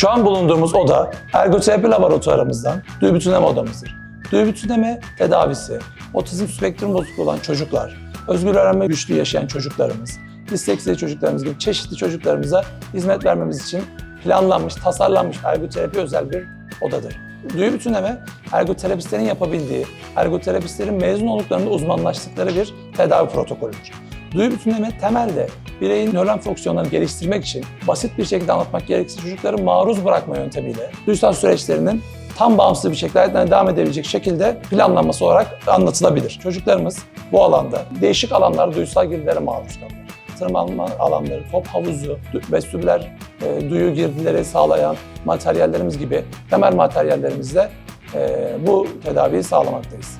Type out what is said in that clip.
Şu an bulunduğumuz oda ergoterapi laboratuvarımızdan duyu bütünleme odamızdır. Duyu bütünleme tedavisi, otizm spektrum bozukluğu olan çocuklar, özgür öğrenme güçlüğü yaşayan çocuklarımız, disleksili çocuklarımız gibi çeşitli çocuklarımıza hizmet vermemiz için planlanmış, tasarlanmış ergoterapi özel bir odadır. Duyu bütünleme, ergoterapistlerin yapabildiği, ergoterapistlerin mezun olduklarında uzmanlaştıkları bir tedavi protokolüdür. Duyu bütünleme temelde bireyin nöron fonksiyonlarını geliştirmek için basit bir şekilde anlatmak gerekirse çocukları maruz bırakma yöntemiyle duysal süreçlerinin tam bağımsız bir şekilde devam edebilecek şekilde planlanması olarak anlatılabilir. Çocuklarımız bu alanda değişik alanlarda duysal girdilere maruz kalırlar. Tırmanma alanları, top havuzu, vestibüler, e, duyu girdileri sağlayan materyallerimiz gibi temel materyallerimizle e, bu tedaviyi sağlamaktayız.